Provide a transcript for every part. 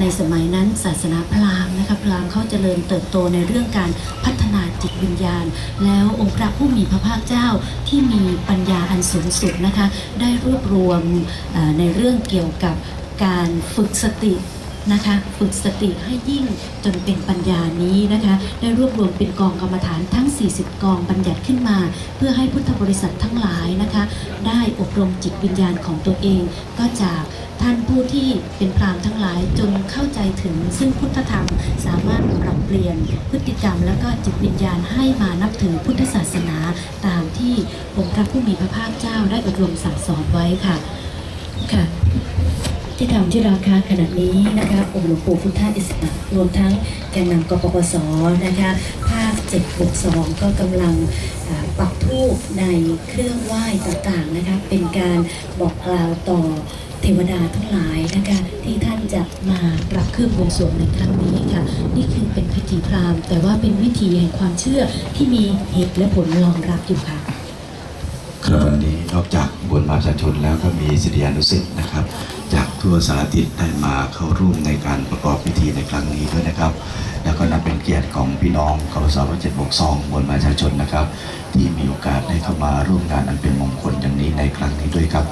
ในสมัยนั้นศาสนาพราหมณ์นะคะพราหมณ์เขาเจริญเติบโตในเรื่องการพัฒนาจิตวิญญาณ แล้วองค์พระผู้มีพระภาคเจ้าที่มีปัญญาอันสูงสุดนะคะได้รวบรวมในเรื่องเกี่ยวกับการฝึกสติ นะคะฝึกสติให้ยิ่งจนเป็นปัญญานี้นะคะได้รวบรวมเป็นกองกรรมฐานทั้ง 40 กองบัญญัติขึ้นมา เพื่อให้พุทธบริษัททั้งหลายนะคะได้อบรมจิตวิญญาณของตัวเอง ก็จากท่านผู้ที่เป็นพรามทั้งหลายจนเข้าใจถึงซึ่งพุทธธรรมสามารถปรับเปลี่ยนพฤติกรรม และก็จิตวิญญาณให้มานับถือพุทธศาสนาตามที่องค์พระผู้มีพระภาคเจ้าได้อบรมสั่งสอนไว้ค่ะค่ะ ที่ทำที่ราคาขณะนี้นะคะองค์หลวงปู่พุทธอิสระรวมทั้งแกนนำกปปสนะคะภาค 762 ก็กำลังปักธูปในเครื่องไหว้ต่างๆนะคะเป็นการบอกกล่าวต่อเทวดาทั้งหลายนะคะที่ท่านจะมารับเครื่องบวงสรวงในครั้งนี้ค่ะ นี่คือเป็นพิธีพราหมณ์ แต่ว่าเป็นวิธีแห่งความเชื่อที่มีเหตุและผลรองรับอยู่ค่ะ ครับวันนี้นอกจากบนมาชาชนแล้วก็มีศิษยานุศิษย์นะครับ จากทั่วสารทิศได้มาเข้าร่วมในการประกอบพิธีในครั้งนี้ด้วยนะครับ แล้วก็นับเป็นเกียรติของพี่น้องกสวเจ็ดบกซองบนมาประชาชนนะครับ ที่มีโอกาสได้เข้ามาร่วมงานอันเป็นมงคลอย่างนี้ในครั้งนี้ด้วยครับ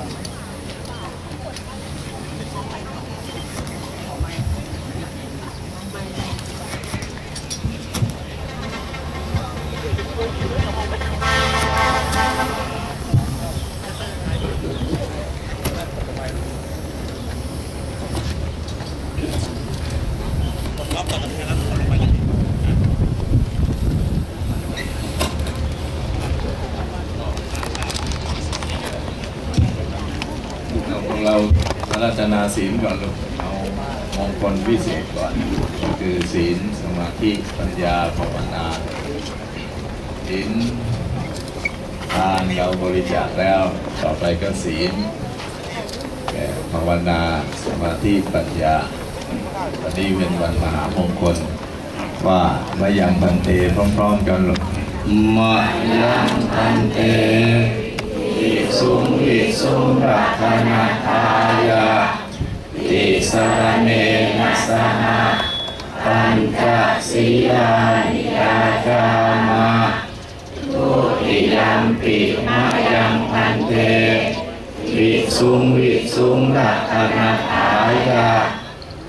เราองเราอาราธนาศีลก่อนลูกเอามงคลวิเศษก่อนคือศีลสมาธิปัญญาภาวนาศีลทานเราบริจาคแล้ว ต่อไปก็ศีลแก่ภาวนาสมาธิปัญญาวันนี้เป็นวันมหามงคล ว่ามายังพันเตพร้อมๆกันลูกมายังพันเต อิสุงอิสุงรัตนาทายาติสรเนนะสหะปัญจศีลานิยาจามาทุติยัมปิมายังพันเตวิสุงวิสุงรัตนาทายา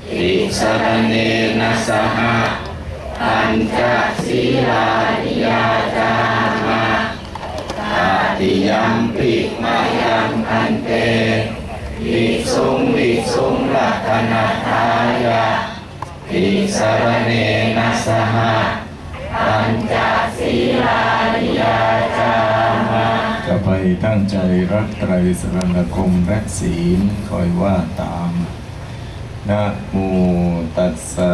ติสรเนนะสหะปัญจศีลานิยาจามา ติยัมปิมายังอันเตวิสุงวิสุงลักขณทายาปิสรเนนะสหะปัญจศีลานิยาจามาจะไปตั้งใจรักไตรสรณคมและศีลคอยว่าตามนะโมตัสสะ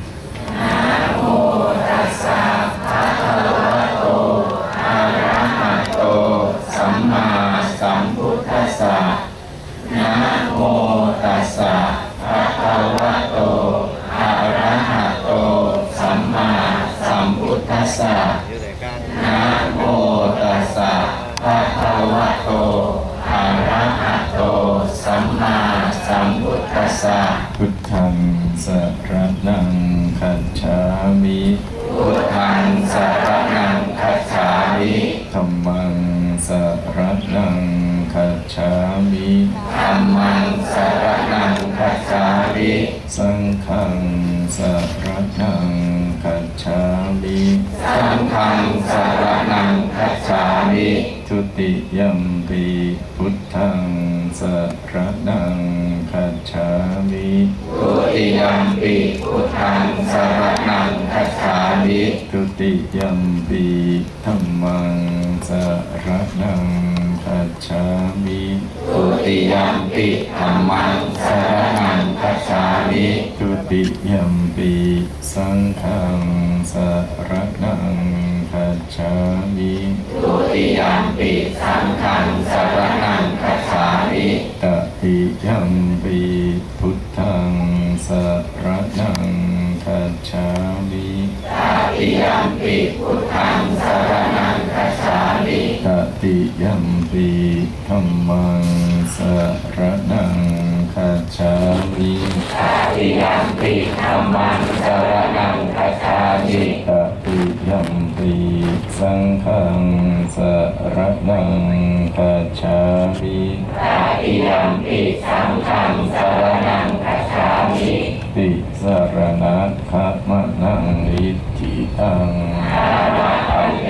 ยัมปิพุทธังสรณังคัจฉามิทุติยัมปิพุทธังสรณังคัจฉามิทุติยัมปิธัมมังสรณังคัจฉามิทุติยัมปิธัมมังสรณังคัจฉามิทุติยัมปิสสังฆังสรณังคัจฉามิทุ ติยมปิสังฆังสรณังคัจฉามิตติยัมปิพุทธังสรณังคัจฉามิตติยมปิพุทธังสรณังคัจฉามิตติยัมปิธัมมังสรณังคัจฉามิตติยมปิธัมมังสรณังคัจฉามิตติยัมปิสังฆัง สรณังคัจฉามิตติยมปิสังฆังสรณังคัจฉามิติสรณะขะมะนังอิทธิตังปันเต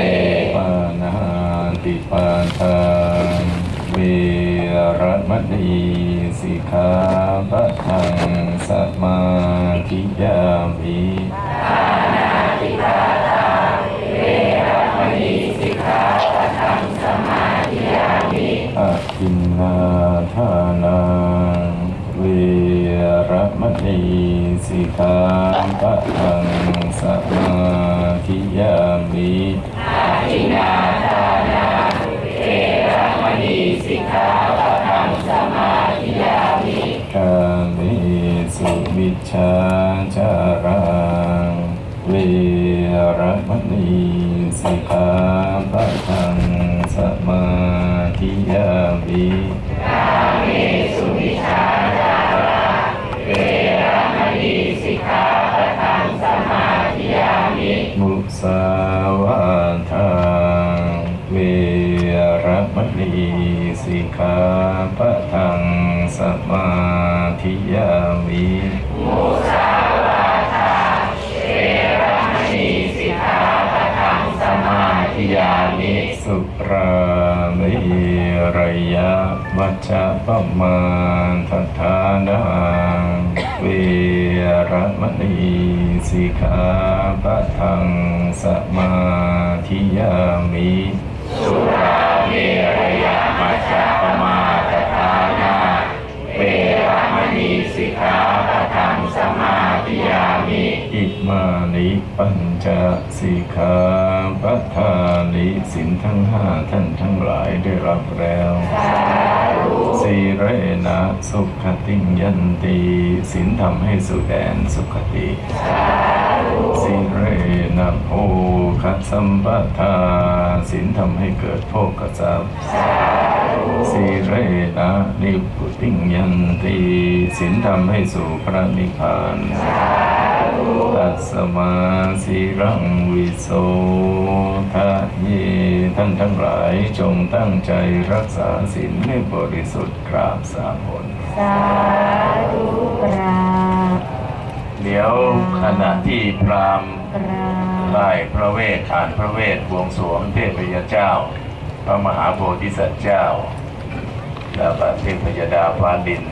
ปานาติปาทานเวรมณีสิกขาปะทังสมาธิยามิม อาทินนาทานาเวรมณีสิกขาปะทังสมาธิยามิทินาทานาเวรมณีสิกขาปะทังสมาธิยามิกาเมสุมิชฌาจารังเวรมณีสิกขาปะทังสมา ธิยามิเมสุมิชาจาราเวรมณีสิกขาปะทังสมาธิยามิมุสาวาทาเวรมณีสิกขาปะทังสมาธิยามิมุสาวาทาเวรมณีสิกขาปะทังสมาธิยามิสุรา รยะวัชฌะปมาทัฏฐานังเวรมณีสิกขาปะทังสมาธิยามิสุราเมรยาิปัญจสิกขาปัทานิสินทั้งห้าท่านทั้งหลายได้รับแล้วสีเรนะสุขติยันติสินทำให้สุแดนสุขติสีเรนะโภคสัมปทาสินทำให้เกิดโภคทรัพย์สีเรนะนิพุติยันติสินทำให้สู่พระนิพพาน ตัสมาสีรังวิโสทะเยท่านทั้งหลายจงตั้งใจรักษาศีลให้บริสุทธิ์กราบสามผลสาธุกราบเดี๋ยวขณะที่พราหมณ์กราบไล่พระเวทขานพระเวทบวงสรวงเทพยเจ้า พระมหาโพธิสัตว์เจ้า แล้วก็เทพยดาฟ้าดิน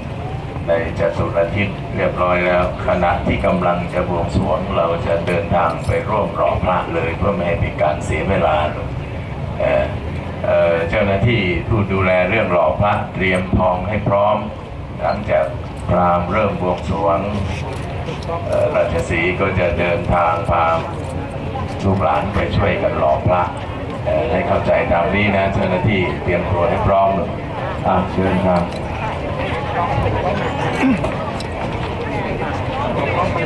ในจตุรทิศเรียบร้อยแล้ว ขณะที่กำลังจะบวงสรวงเราจะเดินทางไปร่วมรอพระเลยเพื่อไม่ให้มีการเสียเวลาเอ่อเเจ้าหน้าที่ผู้ดูแลเรื่องรอพระเตรียมทองให้พร้อม หลังจากพรามเริ่มบวงสรวงราชสีก็จะเดินทางพาลูกหลานไปช่วยกันรอพระให้เข้าใจตามนี้นะเจ้าหน้าที่เตรียมตัวให้พร้อมเลยอะเชิญครับ ใ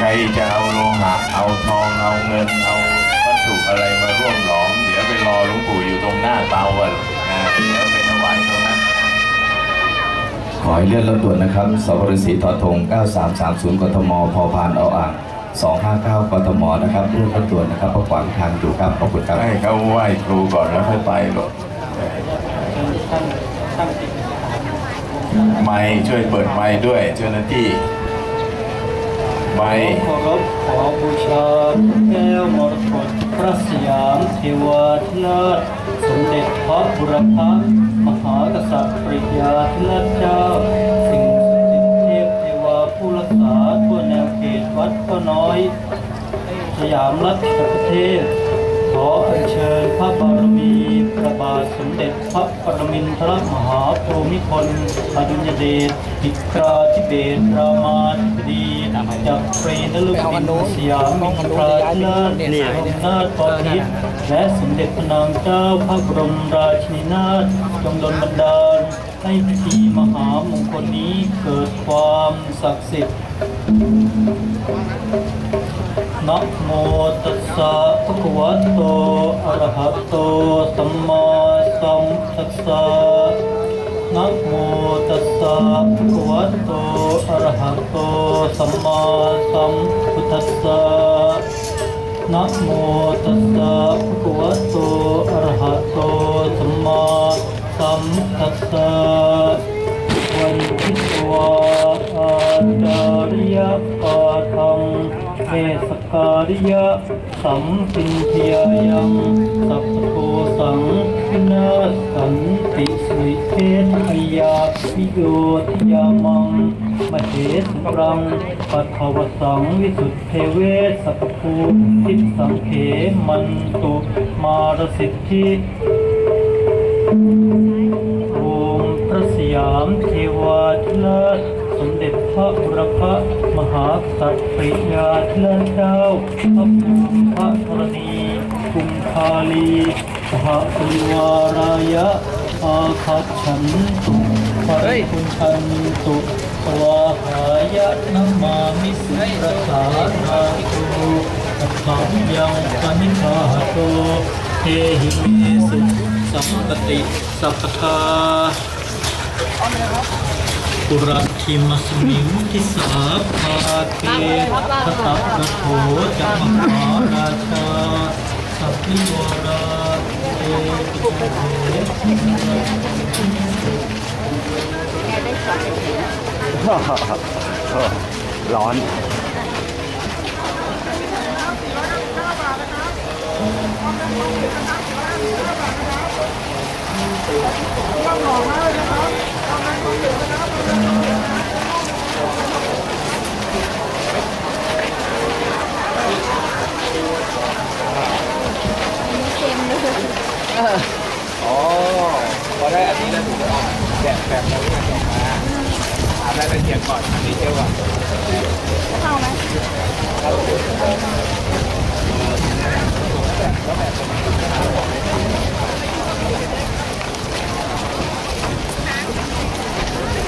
ครจะเอาโลหะเอาทองเอาเงินเอาวัตถุอะไรมาร่วมหลอม เดี๋ยวไปรอหลวงปู่อยู่ตรงหน้าเตาอะนะ อให้เลื่อนรถด่วนนะครับสวรสีทอทง 9330 กทม พอพานเอาอ่าง259 กทม นะครับเลื่อนรถด่วนนะครับเพราะขวางทางอยู่ครับ ขอบคุณครับ ให้เขาไหว้ครูก่อนแล้วค่อยไปหรอกไม่ช่วยเปิดไม้ด้วยเจ้าหน้าที่ไม้ขอเคารพขอบูชาแก้วมรกตพระสยามเทวาธิราชสมเด็จพระบุรพม หากษัตริย์ปริยาธิราเจ้า สิ่งศักดิ์สิทธิ์เทพเทวาผู้รักษาทั่วแนวเขตวัดก็น้อย สยามรัฐประเทศ ขออัญเชิญพระบารมีพระบาทสมเด็จพระปรมินทรมหาภูมิพลอดุลยเดชติตราธิเบศรามาธิบดีจากฟรีนลุบินสยามมิตราธิราชเนี่นาถปอทิตและสมเด็จพระนางเจ้าพระบรมราชินีนาถ จงดลบันดาล ให้พิธีมหามงคลนี้เกิดความศักดิ์สิทธิ์นะโมตัสสะภะคะวะโตอะระหะโตสัมมาสัมพุทธะนะโมตัสสะภะคะวะโตอะระหะโตสัมมาสัมพุทธะนะโมตัสสะภะคะวะโตอะระหะโตสัมมา สัมพัสสะวันทิตวาอาจาริยปาทังเทสการิยะสัมปินเทียยังสัพพโทสังวินาสันติสุเททยาวิโยทิยามังมเหสุรังปัทวสังวิสุทธเทเวสัพพูทิสังเขมันตุมารสิทธิโอมพระสยามเทวาธิราชสมเด็จพระบุรพมหากษัตริย์ปริยาธิราชเจ้าพระภูมิพระธรณีกรุงคาลีสหปริวารายะอาคัตฉันตุปริคุณชันตุสวาหายะนัมมามิสุประสานาตุสัพพังยังปนิพาโตเทหิเมสุสัมปติสัพพทา ปุระทิมสมิงทิสาภาเกพระตัพระโถจัมหาราชาสัพพิวราเอตุเตร้อนอ๋อ พอได้อันนี้แล้วถึงจะออกแกะแบบนี้ออกมาหารายละเอียดก่อนอันนี้เชื่อว่าร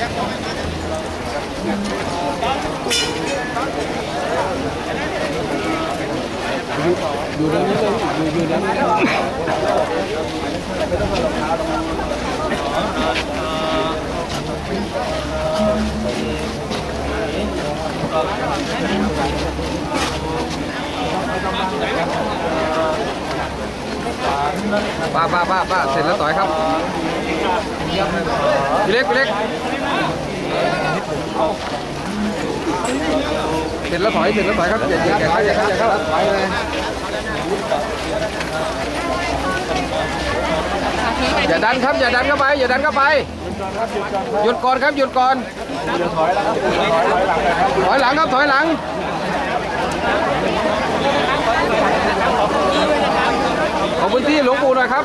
ยู่ป้าป้าป้าป้าเสร็จแล้วต่อยครับ พี่เล็กพี่เล็กเสร็จแล้วถอยเสร็จแล้วถอยครับอย่าอย่าอย่าเข้าอย่าเข้าอย่าเข้าถอยเลยอย่าดันครับอย่าดันเข้าไปอย่าดันเข้าไปหยุดก่อนครับหยุดก่อนถอยหลังครับถอยหลังขอพื้นที่หลวงปู่หน่อยครับ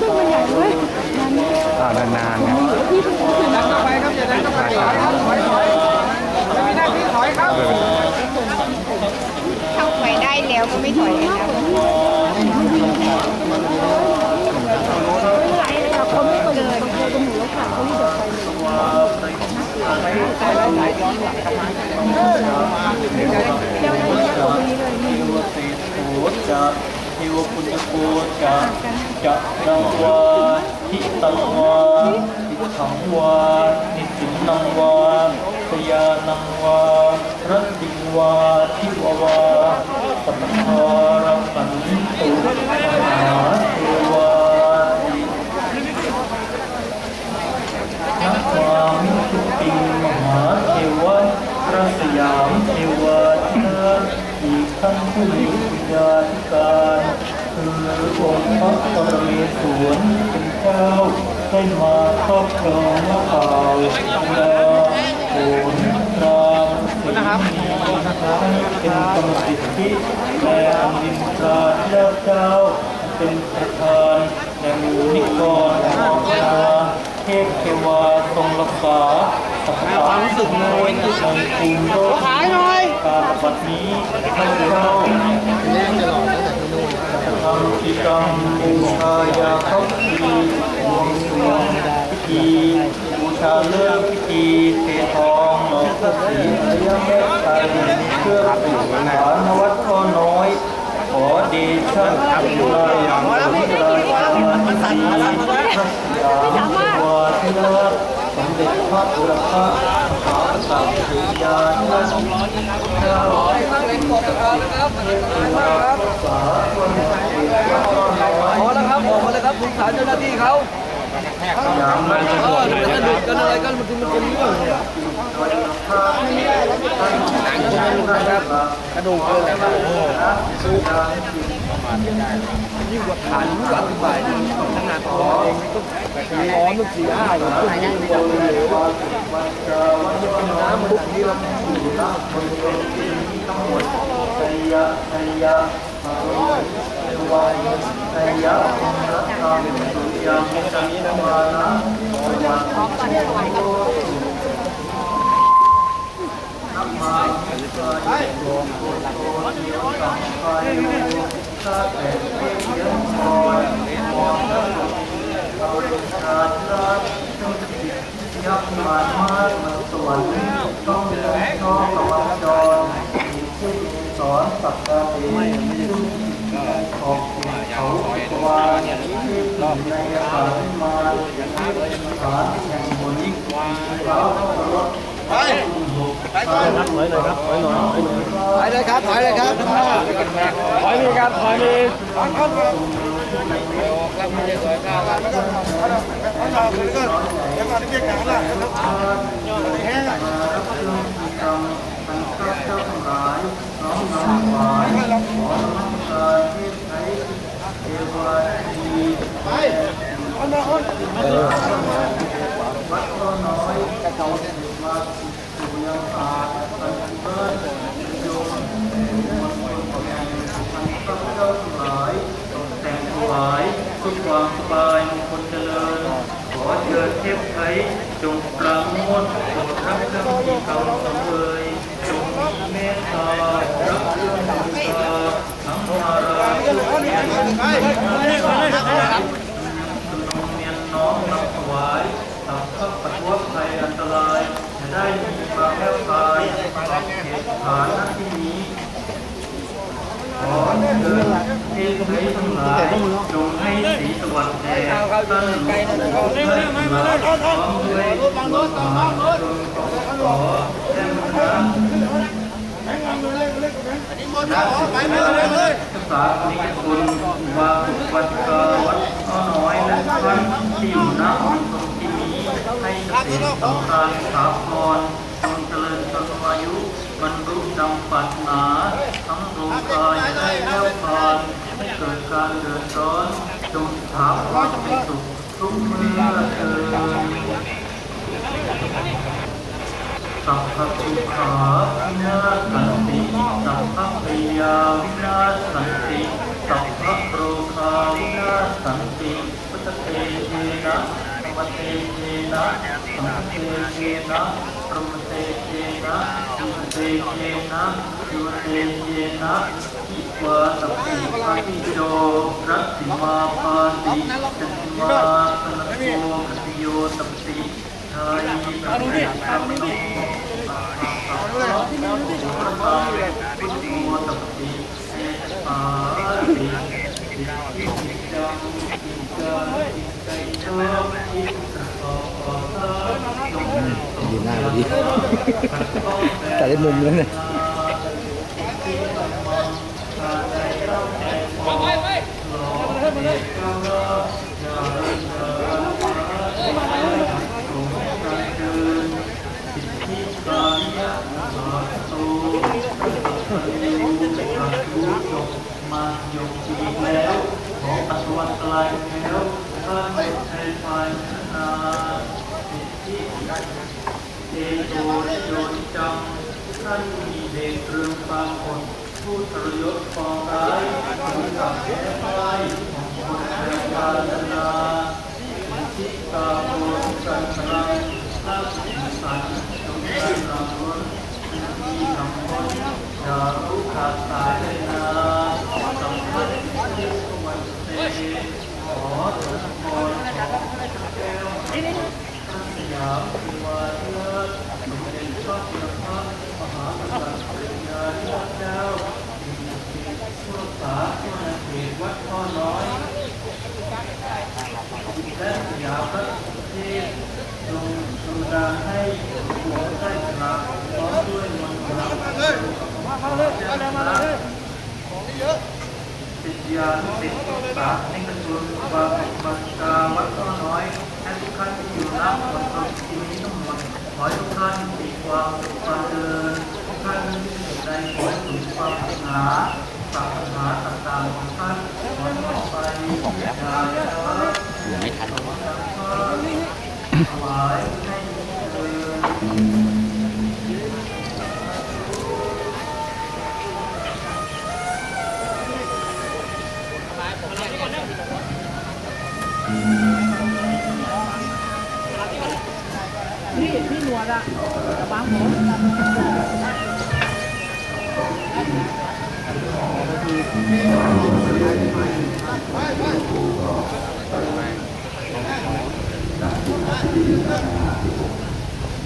ต้นมันใหญ่เลยอ่านานๆนะดันต่อไปครับอย่าได้นต่อไปถอยครับถอยถอยไม่มีหน้าที่ถอยครับเข้าไปได้แล้วก็ไม่ถอยแล้วจะเทวคุณจะโคกจะ จะรังวาทิตังวาทิถังวานิสินนังวาสยานังวารัตติวาทิววาสัพพะรัสันตุมหาเทวานักความทุติงมหาเทวะพระสยามเทวาธิราชอีกทั้งผู้มีวิญญาธิการ คือองค์พระปรเมศวรเป็นเจ้าได้มาครอบครองมะขาวลาโอนรามสีมีเป็นกรรมสิทธิและอันดินทราแล้วเจ้า เป็นประธานแห่งนิกรของนาเทพเทวาทรงรักษาสัพพะความรู้สึกในในกรุงโลกขายหน่อยการบัดนี้ข้าพเจ้า ทำกิจกรรมบูชายาคับปีบวงสรวงพิธีบูชาเลิกพิธีเททองหนอกพระศรีอริยเมตไตรเพื่อปลูกฐานวัดข้อน้อย ขอเดชะบุญอย่างสุดราชมันสั่นมันสั่นพระสยามเทวาธิราช สมเด็จพระบุรพมหาประสาทสุริยาธิราชเจ้าเทวารักษาตัวเองพอแล้วครับออกมาเลยครับคุณสารเจ้าหน้าที่เขาอย่างไรจะเออเดี๋ยวมันสนุกกันอะไรกันมันคือมันเป็นเรื่องเนี่ยกระดูกเลยนะโอ้โห ยิ่งกว่าฐานยิ่งกว่าอธิบายขนาดตัวเองก็ร้อนมันสี่ห้าอย่างขึ้นยิ่งกว่าเลยน้ำบุกนี่มันชัยยะชัยยะมาเทวาชัยยะรัตตังสุยังจันทวานะสวัสดีนัมมาไปโยมโกโกโยสัมภายโยชาเตเทียนคอยมองนักเราชาติราชจุติยักษ์มานมามาสวรรค์ต้องเป็นะวันจรมี ที่สอนสักกะเอซึ่งขอบเขาวาลอบในสารมาสารแห่งบนเขารถไปไปก่อนถอยเลยครับถอยหน่อย อยเลยครับ ถอยเลยครับ ถอยมีครับ ถอยมีถอยครับแล้วมันจะสวยงามครับแล้วก็ยังมาเรียกกันล่ะแห้งมารับเครื่องกิจกรรมอันเจ้าทั้งหลายน้อมนำถวายขอน้อมการเทศไทยเทวาทีไปเอามา คนวัดก็น้อยแต่เขามาสู่ยังอาอันเบิดโยมอันข้ายตกแต่งถวายเพื่อความสบายมงคลเจริญ ขอเชิญเทพไทยจงปราโมทโปรดรับเครื่องที่เขาสังเวยจงมีเมตตารับเครื่องบูชาทั้งมาราชุดเทียนสนมเนียนน้อมนำถวายสัพพะปัตวภัยอันตราย จะได้มีความแผ่วพายเหตุฐานที่พไทยทั้งหลาย จงให้สีสวัสดิ์แด่ท่านหลวงพ่อพระมาพร้อมด้วยดวงหางจงขอแด่พระสาธุชนวาสุวัตกวัดอ้อน้อยและท่านที่อยู่ณตรงที่นี้ให้เกษตรสำราญสาพรจงเจริ ขปิขาวินาสันติสัพพะปยาวินาสันติสัพพะโรคาวินาสันติพุทธเตเทนะปัรเตเทนะสังเตเทนะปรมเตเทนะสุเตเทนะสุเตเทนะอิวาสัพพิปิโยรัตติมาปาติจัตมาสันโกติโยสัพพิทายตันติ ยืหน้าดีแต่ได้มุมแล้วเนี่ยายแล้วท่านในภายนาสิทธิเตโตโยนจังท่านมีเดชเรืองปางคนผู้ทรยศปองร้ายผู้กับแก้ไขคนแรงกาลนาสิทธิตาโพสันตรังนักสิสันตรงนี้เราล้วนมีคำพูดอย่ารู้ขาดสายนะ đó là bán bốn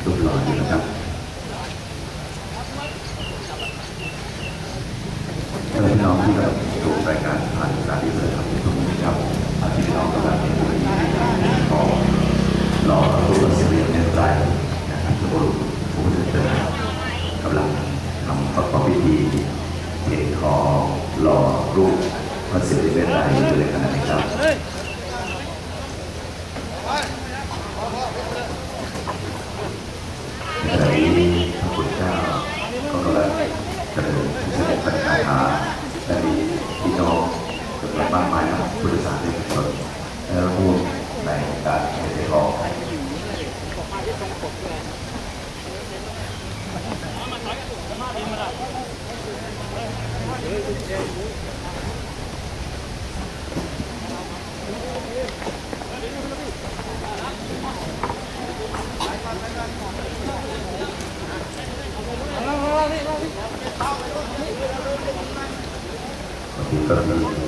đúng rồi như là Thưa พี่น้องที่กำลังดูรายการผ่านการที่เปิดทำทุกนี้ครับที่พี่น้องกำลังดูขอรอรู้สึกเรียนใจากมายนะผู้โดยสารในชนรวมในการเรียกร้องก็คือ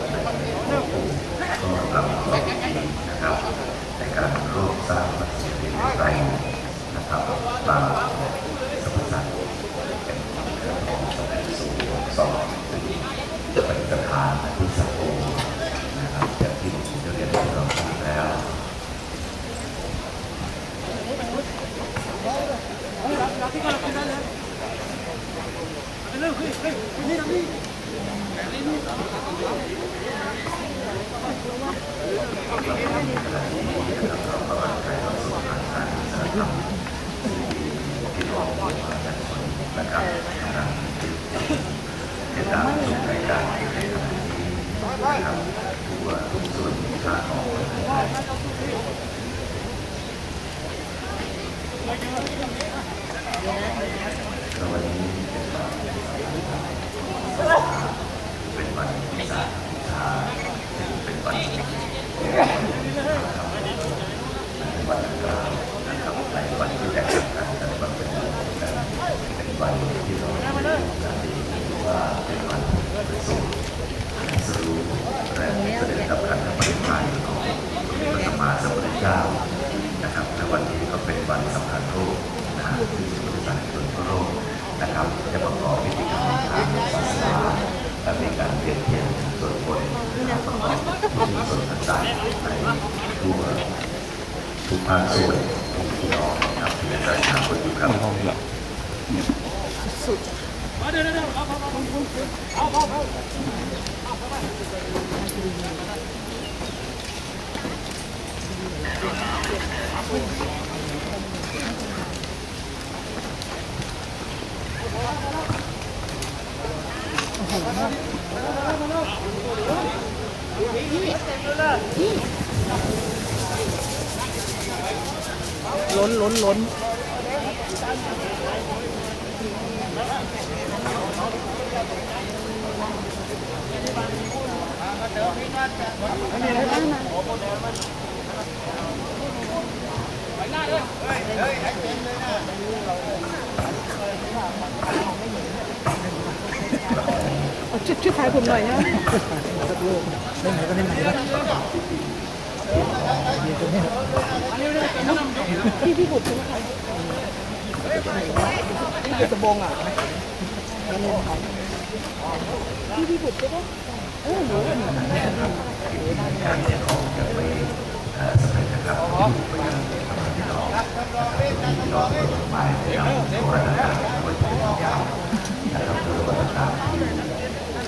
ก็วันนี้เป็นวันเป็นวันที่สามทาเป็นวันเป็นวันกลางนะครับในวันที่แตกต่างกันแต่วันเป็นเป็นวันที่เราได้รู้ว่าเป็นวันสูงรู้แรงเสด็จกับการปฏิบัติของพระสัมมาสัมพุทธเจ้นะครับในวันนี้ วันสำคัญโลกนะครับที่พุทธศาสนิกชนทั่วโลกนะครับจะประกอบพิธีกรรมทางศาสนาและมีการเปลี่ยนเทียนส่วนบนประกอบพิธีส่วนต่างๆในทั่วทุกภาคส่วนของพี่น้องนะครับที่ประชาชนอยู่ครับล้นล้นล้นช่วยช่วยถ่ายผมหน่อยนะเล่นไหน ล่นไหนนะพี่พี่บุตรใช่ไหมคะพี่สบงอะพี่พี่บุตรใช่ไหมเออหนูการเรียนของจะ ไม่เอ่อสำเร็จนะครับไปยังพี่น้องพี่น้องหมายถึงโบราณกรรมไว้เป็นยาวนะครับโบราณกรรมที่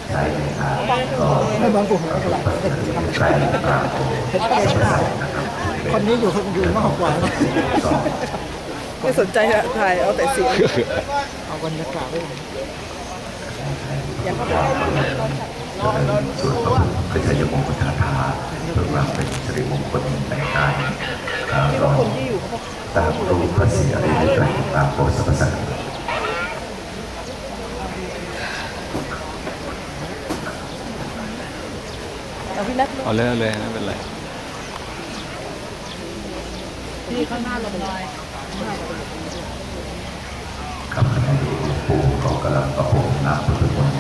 ใช้ในการก็ไม่บางกลุ่มเท่าไหร่เด็กทำใช้ในการ เพชรเด็กข่าวคนนี้อยู่อยู่มากกว่านะสองไม่สนใจอะถ่ายเอาแต่เสียงเอาบรรยากาศไว้หน่อยส่วนพระพุทธชัยมงคลคาถาเพื่อความเป็นสิริมงคลในการเอ่อรองตามรูปพระศรีอริยไตรตามโพธิสัพพสัตว์เอาพี่นัทเอาเลยเอาเลยไม่เป็นไร พี่ข้างหน้าลงลอยครับขณะนี้หลวงปู่ก็กำลังประพรมน้ำพุทธมนต์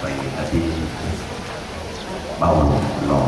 ไปนที่เบาหลอ